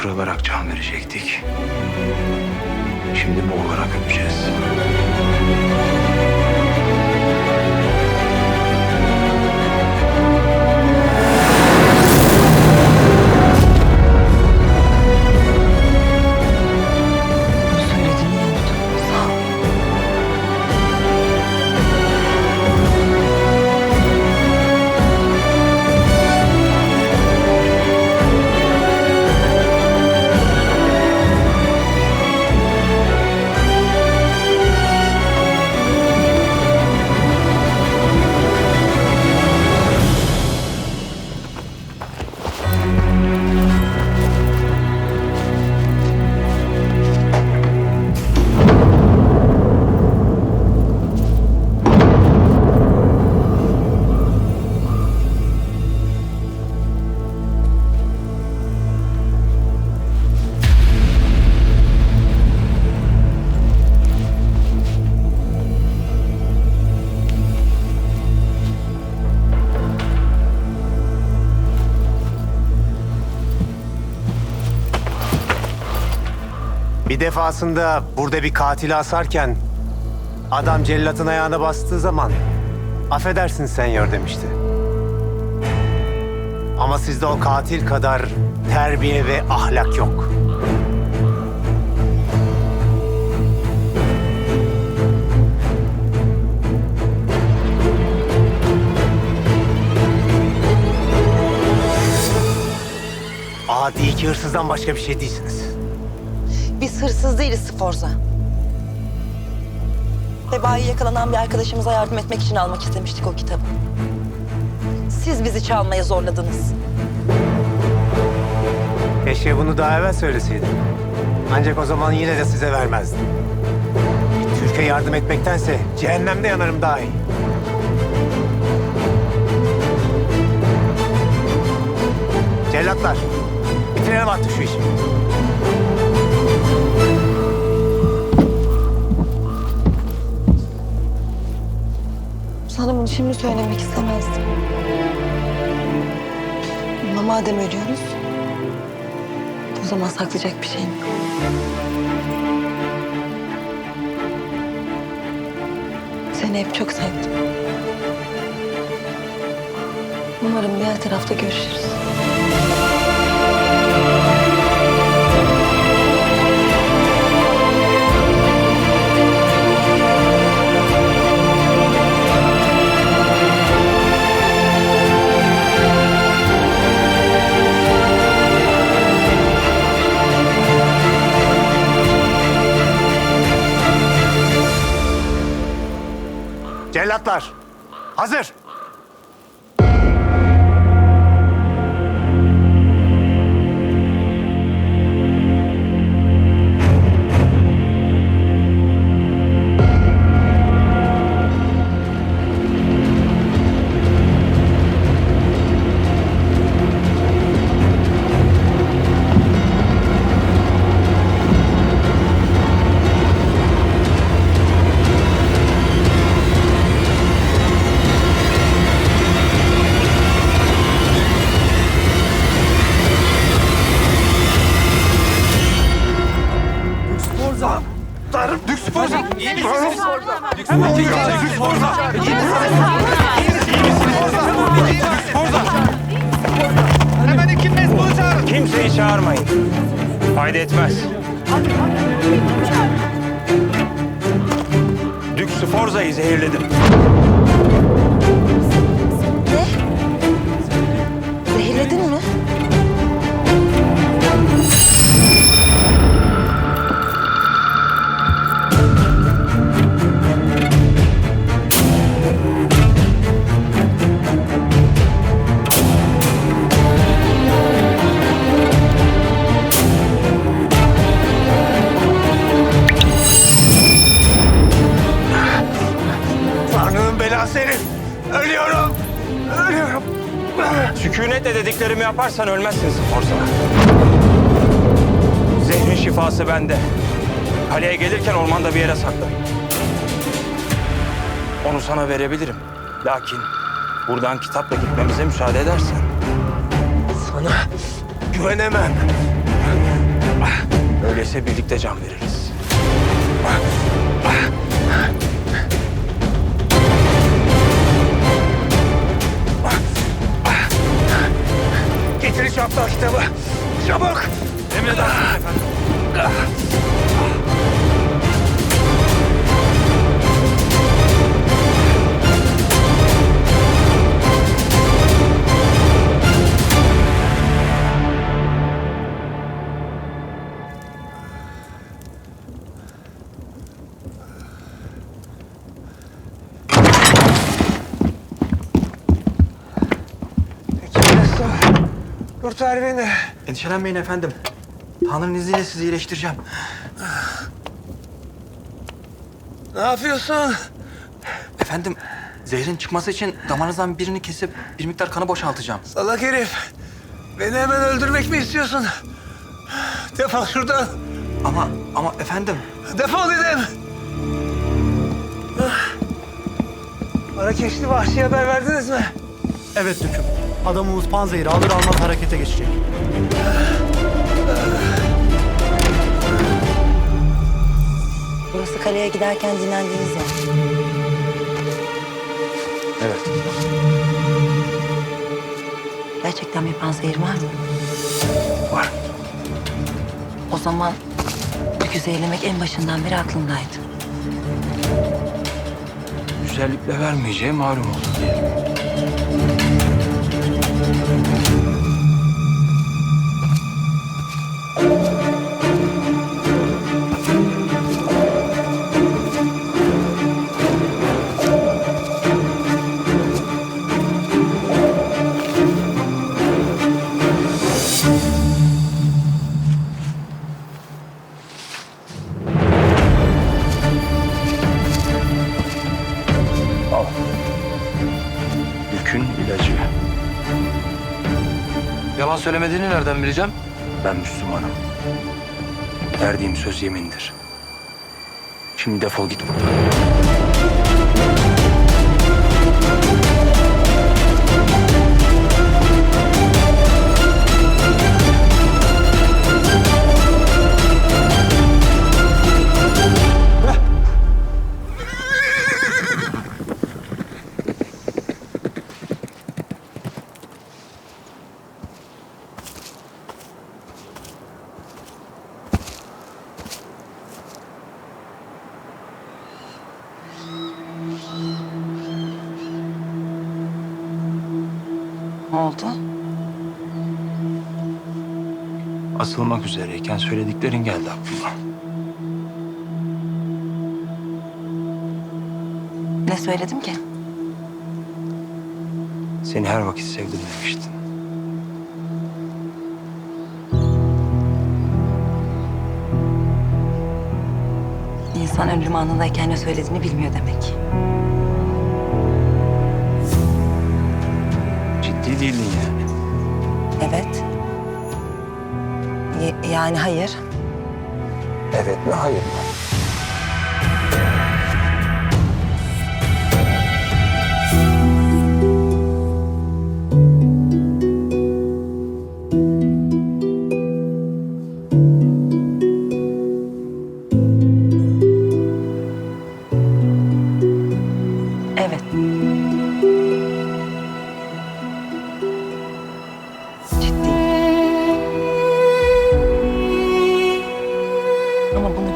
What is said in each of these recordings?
kırılarak can verecektik. Şimdi boğularak öleceğiz. Defasında burada bir katili asarken adam cellatın ayağına bastığı zaman affedersin senyor demişti. Ama sizde o katil kadar terbiye ve ahlak yok. Adi iki hırsızdan başka bir şey değilsiniz. Biz hırsız değiliz Sforza. Vebayı yakalanan bir arkadaşımıza yardım etmek için almak istemiştik o kitabı. Siz bizi çalmaya zorladınız. Keşke bunu daha evvel söyleseydin. Ancak o zaman yine de size vermezdim. Bir Türkiye yardım etmektense cehennemde yanarım daha iyi. Cellatlar, bitirelim artık şu işi. Şimdi söylemek istemezdim. Ama madem ölüyoruz, o zaman saklayacak bir şeyim yok. Seni hep çok sevdim. Umarım diğer tarafta görüşürüz. Cellatlar, hazır. Hemen ekip mezunu çağırın. Kimseyi çağırmayın. Fayda etmez. Dük Sforza'yı zehirledim. Sükunetle dediklerimi yaparsan ölmezsin Sforza. Zehrin şifası bende. Kaleye gelirken ormanda bir yere sakla. Onu sana verebilirim. Lakin buradan kitapla gitmemize müsaade edersen. Sana güvenemem. Öyleyse birlikte can veririz. Getir çapla kitabı. Çabuk. Emredersiniz efendim. Kurtar beni. Endişelenmeyin efendim. Tanrı'nın izniyle sizi iyileştireceğim. Ne yapıyorsun? Efendim, zehrin çıkması için damarınızdan birini kesip bir miktar kanı boşaltacağım. Salak herif. Beni hemen öldürmek mi istiyorsun? Defol şuradan. Ama, ama efendim, Defol dedim. Arakeşli vahşiye haber verdiniz mi? Evet Düküm. Adamımız panzehiri alır almaz harekete geçecek. Burası kaleye giderken dinlendiğiniz yer. evet. Gerçekten bir panzehir var mı? Var. O zaman Dükü zehirlemek en başından beri aklımdaydı. Güzellikle vermeyeceği malum oldu diyelim. Al. Söylemediğini nereden bileceğim? Ben Müslümanım. Verdiğim söz yemindir. Şimdi defol git buradan. Oldu? Asılmak üzereyken söylediklerin geldi aklıma. Ne söyledim ki? Seni her vakit sevdim demiştin. İnsan ölüm anındayken ne söylediğini bilmiyor demek. Ciddi değildin yani. Evet. Y- yani hayır. Evet mi hayır mı?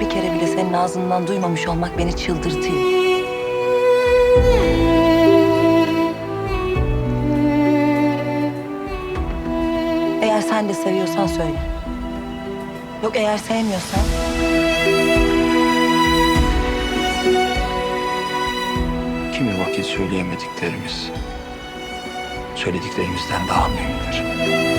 Bir kere bile senin ağzından duymamış olmak beni çıldırtıyor. Eğer sen de seviyorsan söyle. Yok eğer sevmiyorsan Kimi vakit söyleyemediklerimiz söylediklerimizden daha mühimdir.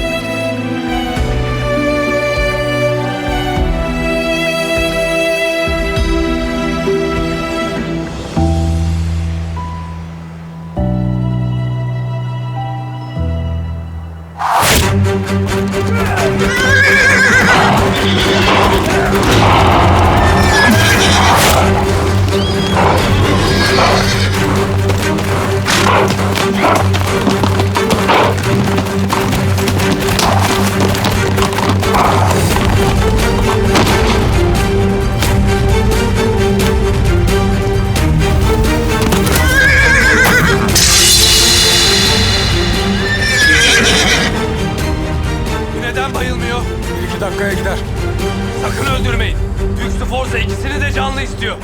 dakikaya gider. Sakın öldürmeyin. Büyüksü Forza ikisini de canlı istiyor.